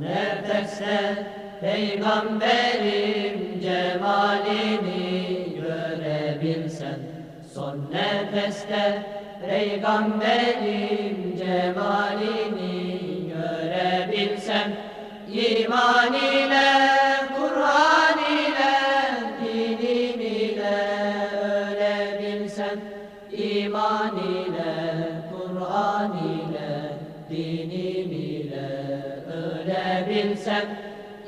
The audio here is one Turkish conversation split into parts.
nefeste Peygamberim cemalini görebilsem Son nefeste Peygamberim cemalini görebilsem İman ile, Kur'an ile, dinim ile ölebilsem İman ile, Kur'an ile, dinim ile ölebilsem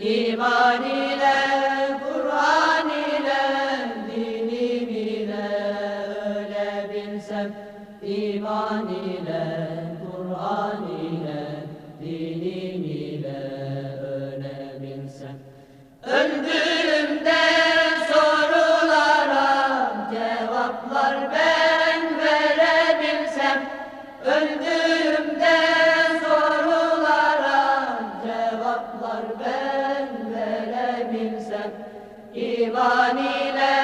İman ile, İman ile,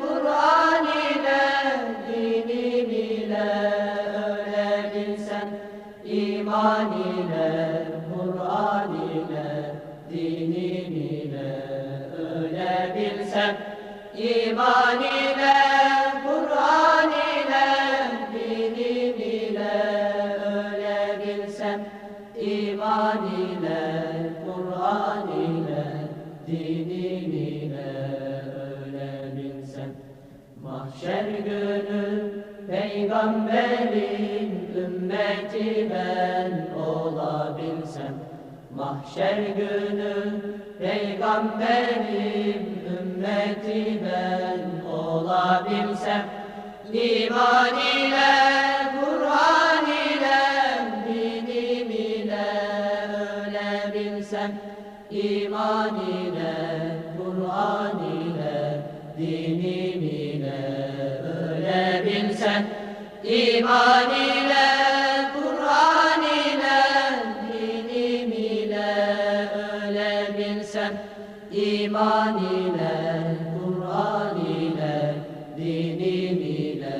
Kur'an ile, dinim ile ölebilsem İman ile, Kur'an ile, dinim ile ölebilsem İman ile, Kur'an ile, dinim ile ölebilsem İman ile, Kur'an ile, dinim ile ölebilsem Mahşer günü peygamberin ümmeti ben olabilsem. Mahşer günü peygamberin ümmeti ben olabilsem. İman ile, Kur'an ile, dinim ile ölebilsem İman ile, Kur'an ile, dinim ile ölebilsem İman ile, Kur'an ile, dinim ile ölebilsem İman ile, Kur'an ile, dinim ile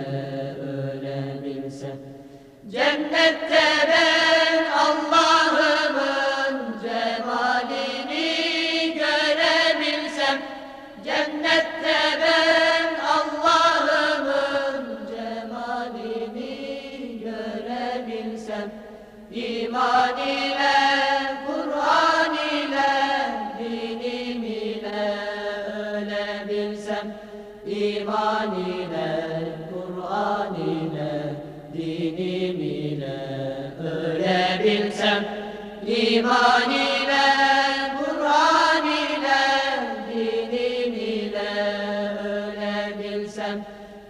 ölebilsem Cennette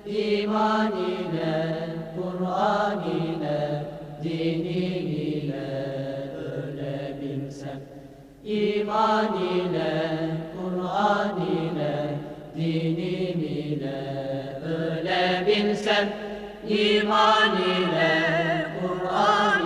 İman ile, Kur'an ile, dinim ile ölebilsem İman ile, Kur'an ile, dinim ile ölebilsem İman ile, Kur'an